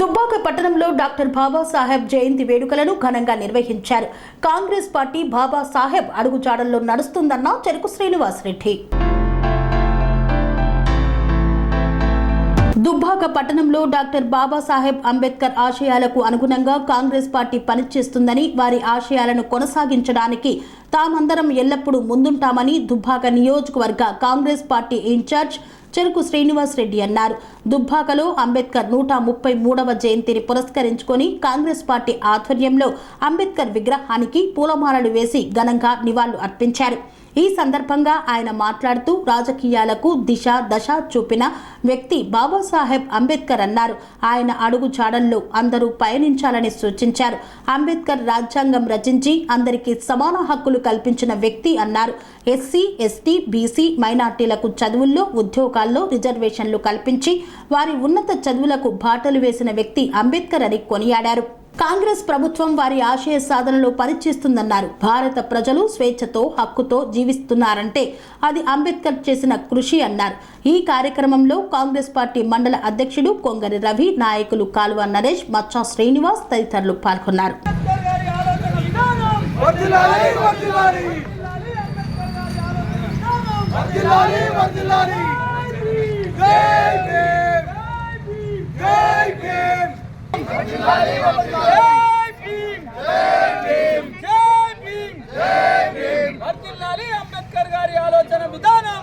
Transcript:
దుబ్బాక పట్టణంలో డాక్టర్ బాబాసాహెబ్ జయంతి వేడుకలను ఘనంగా నిర్వహించారు. కాంగ్రెస్ పార్టీ బాబాసాహెబ్ అడుగుజాడల్లో నడుస్తుందన్న చెరుకు శ్రీనివాస్ రెడ్డి. దుబ్బాక పట్టణంలో డాక్టర్ బాబాసాహెబ్ అంబేద్కర్ ఆశయాలకు అనుగుణంగా కాంగ్రెస్ పార్టీ పనిచేస్తుందని వారి ఆశయాలను కొనసాగించడానికి తామందరం ఎల్లప్పుడూ ముందుంటామని దుబ్బాక నియోజకవర్గ కాంగ్రెస్ పార్టీ ఇన్ఛార్జ్ చెరుకు శ్రీనివాస్ రెడ్డి అన్నారు. దుబ్బాకలో అంబేద్కర్ నూట ముప్పై మూడవ జయంతిని పురస్కరించుకొని కాంగ్రెస్ పార్టీ ఆధ్వర్యంలో అంబేద్కర్ విగ్రహానికి పూలమాలలు వేసి ఘనంగా నివాళులు అర్పించారు. ఈ సందర్భంగా ఆయన మాట్లాడుతూ రాజకీయాలకు దిశ దశ చూపిన వ్యక్తి బాబాసాహెబ్ అంబేద్కర్ అన్నారు. ఆయన అడుగు జాడల్లో అందరూ పయనించాలని సూచించారు. అంబేద్కర్ రాజ్యాంగం రచించి అందరికీ సమాన హక్కులు కల్పించిన వ్యక్తి అన్నారు. ఎస్సీ ఎస్టీ బీసీ మైనార్టీలకు చదువుల్లో ఉద్యోగాల్లో రిజర్వేషన్లు కల్పించి వారి ఉన్నత చదువులకు బాటలు వేసిన వ్యక్తి అంబేద్కర్ అని కొనియాడారు. కాంగ్రెస్ ప్రభుత్వం వారి ఆశయ సాధనలో పనిచేస్తుందన్నారు. భారత ప్రజలు స్వేచ్ఛతో హక్కుతో జీవిస్తున్నారంటే అది అంబేద్కర్ చేసిన కృషి అన్నారు. ఈ కార్యక్రమంలో కాంగ్రెస్ పార్టీ మండల అధ్యక్షుడు కొంగరి రవి నాయకులు కాలువ నరేష్ మచ్చా శ్రీనివాస్ తదితరులు పాల్గొన్నారు. వర్ధిల్లాలి అంబేద్కర్ గారి ఆలోచన విధానం